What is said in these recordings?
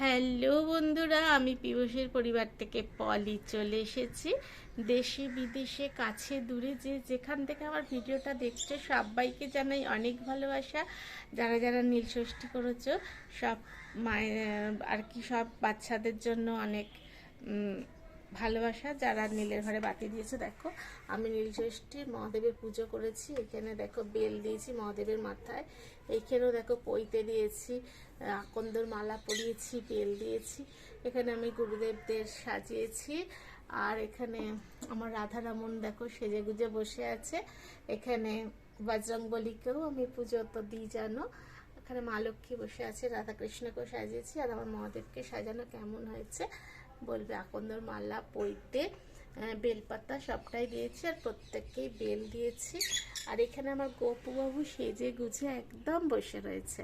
Hello বন্ধুরা, আমি পিয়ুষের পরিবার থেকে পলি চলে এসেছি। দেশে বিদেশে, কাছে, দূরে যে যেখান থেকে আমার ভিডিওটা দেখছে, সবাইকে জানাই অনেক ভালোবাসা। যারা যারা নীলষষ্ঠী করেছ, সব মায়ের, আর কি সব বাচ্চাদের জন্য অনেক ভালোবাসা যারা নীলের ঘরে বাতি দিয়েছে, দেখো, আমি নীল ষষ্ঠী মহাদেবের পুজো করেছি, এখানে দেখো বেল দিয়েছি মহাদেবের মাথায় এইখানেও দেখো পইতে দিয়েছি আকন্দর মালা পরিয়েছি, বেল দিয়েছি, এখানে আমি গুরুদেবদের সাজিয়েছি, আর এখানে আমার রাধারামন দেখো সেজে গুজে বসে আছে, এখানে বজরংবলীকেও আমি পুজো তো দিই জানো, এখানে মা লক্ষ্মী বসে আছে, রাধাকৃষ্ণকেও সাজিয়েছি, আর আমার মহাদেবকে সাজানো কেমন হয়েছে বলবে আকন্দর মালা পইতে বেলপাতা সবটাই দিয়েছি আর প্রত্যেককেই বেল দিয়েছি। আর এখানে আমার গপুবাবু সেজে গুজে একদম বসে রয়েছে।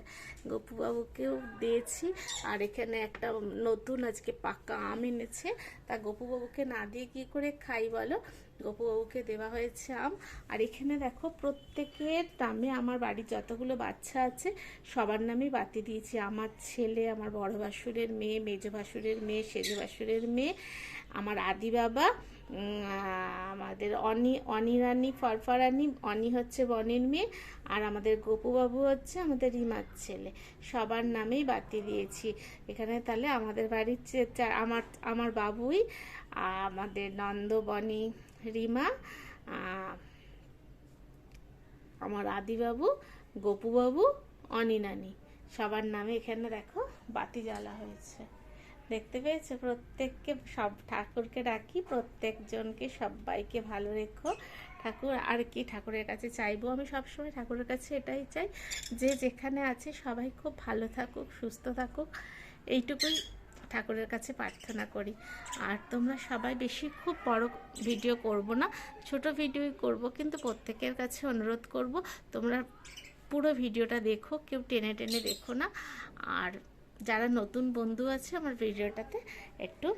গপুবাবুকেও দিয়েছি, আর এখানে একটা নতুন আজকে পাকা আম এনেছে। তা গপুবাবুকে না দিয়ে কি করে খাই বলো? গপুবাবুকে দেওয়া হয়েছে আম। আর এখানে দেখো প্রত্যেকের নামে আমার বাড়ির যতগুলো বাচ্চা আছে, সবার নামে বাতি দিয়েছি। আমার ছেলে, আমার বড় ভাসুরের মেয়ে, মেজ ভাসুরের মেয়ে, সেজ ভাসুরের মেয়ে, আমার আদি বাবা আমাদের অনি অনিরানি ফরফরানি অনি হচ্ছে বনের মেয়ে আর আমাদের গপুবাবু হচ্ছে আমাদের রিমার ছেলে। সবার নামেই বাতি দিয়েছি। এখানে তাহলে আমাদের বাড়ির আমার আমার বাবুই আমাদের নন্দবনি রিমা আহ, আমার আদিবাবু গপুবাবু অনিনানি সবার নামে এখানে দেখো বাতি জ্বালা হয়েছে। দেখতে পেয়েছ? প্রত্যেককে, সব ঠাকুরকে ডাকি, প্রত্যেকজনকে সবাইকে ভালো রেখো। ঠাকুর, আর কি ঠাকুরের কাছে চাইব? আমি সবসময় ঠাকুরের কাছে এটাই চাই যে যেখানে আছে সবাই খুব ভালো থাকুক, সুস্থ থাকুক। এইটুকুই ঠাকুরের কাছে প্রার্থনা করি। আর তোমরা সবাই বেশি খুব বড় ভিডিও করব না, ছোট ভিডিওই করব, কিন্তু প্রত্যেকের কাছে অনুরোধ করব, তোমরা পুরো ভিডিওটা দেখো, কেউ টেনে টেনে দেখো না। আর যারা নতুন বন্ধু আছে আমার ভিডিওটাতে একটু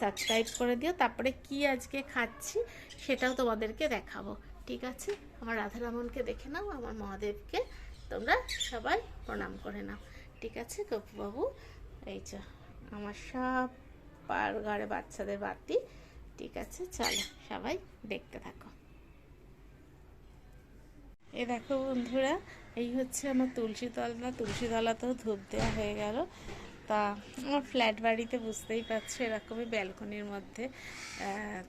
সাবস্ক্রাইব করে দিও। তারপরে কি আজকে খাচ্ছি সেটাও তোমাদেরকে দেখাবো। ঠিক আছে? আমার রাধারামনকে দেখে নাও, আমার মহাদেবকে। তোমরা সবাই প্রণাম করে নাও। ঠিক আছে, গপুবাবু? এই যে, আমার সব পার ঘরে বাচ্চাদের বাতি। ঠিক আছে, চলো সবাই দেখতে থাকো। এ দেখো বন্ধুরা, এই হচ্ছে আমার তুলসী তলা তুলসী তলাতেও ধূপ দেওয়া হয়ে গেল। তা আমার ফ্ল্যাট বাড়িতে বুঝতেই পারছ, এরকমই ব্যালকনির মধ্যে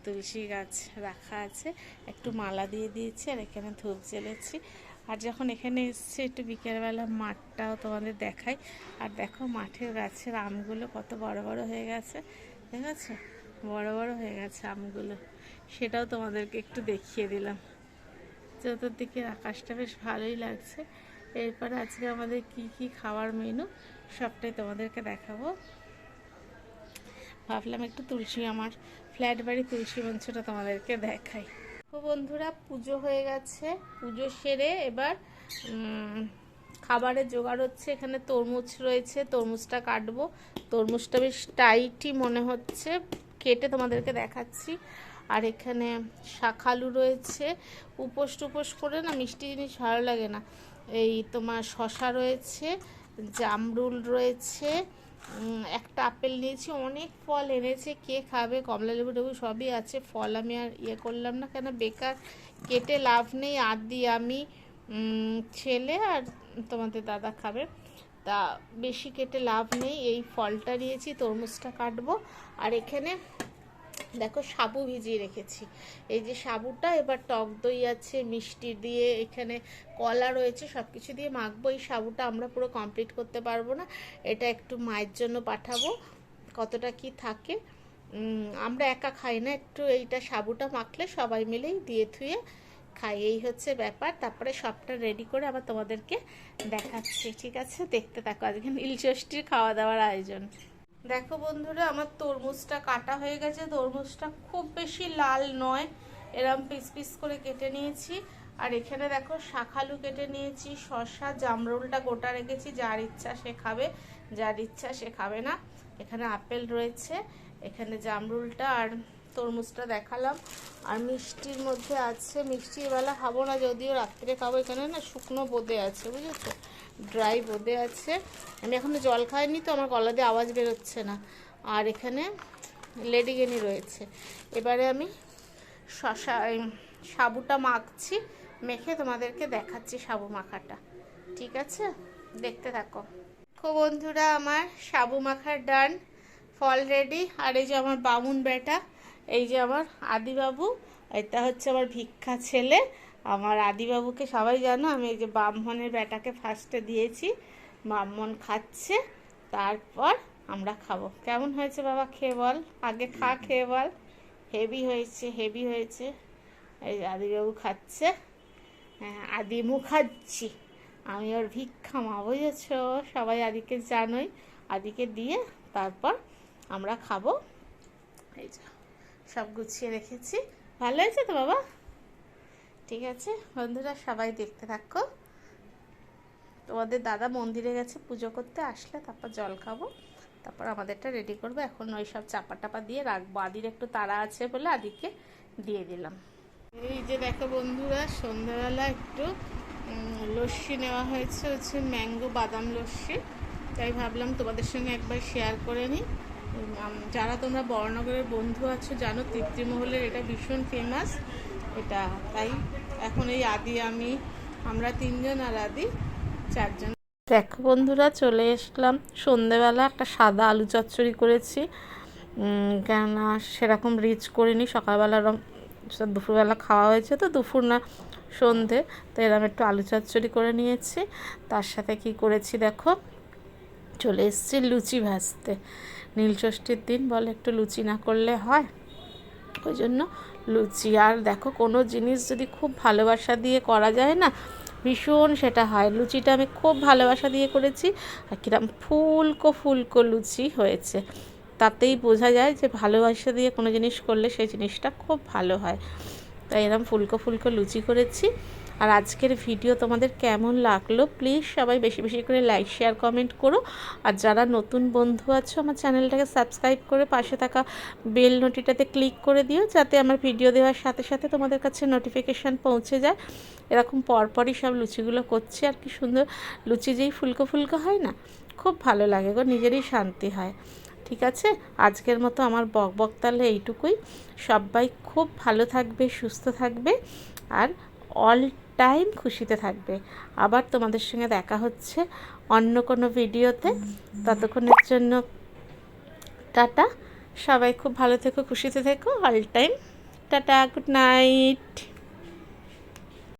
তুলসী গাছ রাখা আছে। একটু মালা দিয়ে দিয়েছি আর এখানে ধূপ জ্বেলেছি। আর যখন এখানে এসছে, একটু বিকেলবেলা মাঠটাও তোমাদের দেখাই। আর দেখো মাঠের গাছের আমগুলো কত বড় বড় হয়ে গেছে ঠিক আছে বড় বড় হয়ে গেছে আমগুলো। সেটাও তোমাদেরকে একটু দেখিয়ে দিলাম। চতুর্দিকের আকাশটা বেশ ভালোই লাগছে। এরপরে আজকে আমাদের কি কি খাওয়ার মেনু সবটাই তোমাদেরকে দেখাবো। ভাবলাম একটু তুলসী, আমার ফ্ল্যাট বাড়ি তুলসী মঞ্চটা তোমাদেরকে দেখাই। তো বন্ধুরা, পুজো হয়ে গেছে। পুজো সেরে এবার খাবারের জোগাড় হচ্ছে। এখানে তরমুজ রয়েছে, তরমুজটা কাটবো। তরমুজটা বেশ টাইটই মনে হচ্ছে। কেটে তোমাদেরকে দেখাচ্ছি। আর এখানে শাকালু রয়েছে। উপোস টুপোস করে না মিষ্টি জিনিস ভালো লাগে না। এই তোমার শশা রয়েছে, জামরুল রয়েছে একটা আপেল নিয়েছি, অনেক ফল এনেছে। কে খাবে? কমলা লেবু টেবু সবই আছে। ফল আমি আর ইয়ে করলাম না কেন? বেকার, কেটে লাভ নেই। আদি, আমি ছেলে আর তোমাদের দাদা খাবে। তা বেশি কেটে লাভ নেই। এই ফলটা নিয়েছি, তরমুজটা কাটবো। আর এখানে দেখো সাবু ভিজিয়ে রেখেছি। এই যে সাবুটা, এবার টক দই আছে, মিষ্টি দিয়ে, এখানে কলা রয়েছে সব কিছু দিয়ে মাখবো। এই সাবুটা আমরা পুরো কমপ্লিট করতে পারব না। এটা একটু মায়ের জন্য পাঠাবো, কতটা কি থাকে। আমরা একা খাই না, একটু এইটা সাবুটা মাখলে সবাই মিলেই দিয়ে থুয়ে খাই। এই হচ্ছে ব্যাপার। তারপরে সবটা রেডি করে আবার তোমাদেরকে দেখাচ্ছি। ঠিক আছে? দেখতে থাকো আজকে নীলষষ্ঠীর খাওয়া দাওয়ার আয়োজন। দেখো বন্ধুরা, আমার তরমুজটা কাটা হয়ে গেছে। তরমুজটা খুব বেশি লাল নয়, এরম পিস পিস করে কেটে নিয়েছি। আর এখানে দেখো, শাখালু কেটে নিয়েছি শশা জামরুলটা গোটা রেখেছি, যার ইচ্ছা সে খাবে, যার ইচ্ছা সে খাবে না। এখানে আপেল রয়েছে, এখানে জামরুলটা আর তরমুজটা দেখালাম। আর মিষ্টির মধ্যে আছে, মিষ্টি এবেলা খাব না, যদিও রাত্রে খাব, এখানে না শুকনো বোঁদে আছে, বুঝেছ? ড্রাই বোঁদে আছে। আমি এখনও জল খাইনি তো, আমার গলা দিয়ে আওয়াজ বেরোচ্ছে না। আর এখানে লেডিগেনি রয়েছে। এবারে আমি শশা সাবুটা মাখছি, মেখে তোমাদেরকে দেখাচ্ছি সাবু মাখাটা। ঠিক আছে? দেখতে থাকো। দেখো বন্ধুরা, আমার সাবু মাখার ডান, ফল রেডি আর এই যে আমার বামুন বেটা এই যে আমার আদিবাবু, এটা হচ্ছে আমার ভিক্ষা ছেলে। আমার আদিবাবুকে সবাই জানো, আমি এই যে ব্রাহ্মণের বেটাকে ফার্স্টে দিয়েছি, ব্রাহ্মণ খাচ্ছে, তারপর আমরা খাব। কেমন হয়েছে বাবা খেয়ে বল? আগে খা খেয়ে বল। হেভি হয়েছে হেভি হয়েছে। এই আদিবাবু খাচ্ছে। হ্যাঁ আদিমু খাচ্ছি। আমি ওর ভিক্ষা মা, বুঝেছ? সবাই আদিকে জানোই। আদিকে দিয়ে তারপর আমরা খাব। এই যে। সব গুছিয়ে রেখেছি। ভালো হয়েছে তো বাবা? ঠিক আছে, বন্ধুরা সবাই দেখতে থাকো। তোমাদের দাদা মন্দিরে গেছে পুজো করতে, আসলে তারপর জল খাব। তারপর আমাদেরটা রেডি করব। এখন ওই সব চাপা টাপা দিয়ে রাখব। আদির একটু তাড়া আছে বলে আদিকে দিয়ে দিলাম। এই যে দেখো বন্ধুরা, সন্ধ্যাবেলা একটু লস্যি নেওয়া হয়েছে, হচ্ছে ম্যাঙ্গো বাদাম লস্যি। তাই ভাবলাম তোমাদের সঙ্গে একবার শেয়ার করে নিই। যারা তোমরা বড়নগরের বন্ধু আছো, জানো তৃপ্তিমহলের এটা ভীষণ ফেমাস এটা তাই এখন এই আদি, আমি, আমরা তিনজন আর আদি, চারজন। দেখো বন্ধুরা, চলে এসলাম। সন্ধেবেলা একটা সাদা আলু চচ্চড়ি করেছি। কেননা সেরকম রিচ করিনি। সকালবেলা দুপুরবেলা খাওয়া হয়েছে তো, দুপুর না সন্ধে। তো এরকম একটু আলু চচ্চড়ি করে নিয়েছি। তার সাথে কি করেছি দেখো? চলে এসেছি লুচি ভাজতে। নীলষষ্ঠীর দিন বলে একটু লুচি না করলে হয়? ওই জন্য লুচি। আর দেখো, কোনো জিনিস যদি খুব ভালোবাসা দিয়ে করা যায় না, ভীষণ সেটা হয়। লুচিটা আমি খুব ভালোবাসা দিয়ে করেছি আর কিরম ফুলকো ফুলকো লুচি হয়েছে। তাতেই বোঝা যায় যে ভালোবাসা দিয়ে কোনো জিনিস করলে সেই জিনিসটা খুব ভালো হয়। তাই এরকম ফুলকো ফুলকো লুচি করেছি। আর আজকের ভিডিও তোমাদের কেমন লাগল? প্লিজ সবাই বেশি বেশি করে লাইক শেয়ার কমেন্ট করো। আর যারা নতুন বন্ধু আছো, আমার চ্যানেলটাকে সাবস্ক্রাইব করে পাশে থাকা বেল নোটিটাতে ক্লিক করে দিও, যাতে আমার ভিডিও দেওয়ার সাথে সাথে তোমাদের কাছে নোটিফিকেশান পৌঁছে যায়। এরকম পরপরই সব লুচিগুলো করছি, আর কি সুন্দর লুচি যেই ফুলকো ফুলকো হয় না? খুব ভালো লাগে গো, নিজেরই শান্তি হয়। ঠিক আছে? আজকের মতো আমার বক বক তাহলে এইটুকুই। সবাই খুব ভালো থাকবে, সুস্থ থাকবে। আর অল টাইম খুশিতে থাকবে। আবার তোমাদের সঙ্গে দেখা হচ্ছে অন্য কোনো ভিডিওতে। ততক্ষণের জন্য টাটা। সবাই খুব ভালো থেকো, খুশিতে থেকো। All time tata good night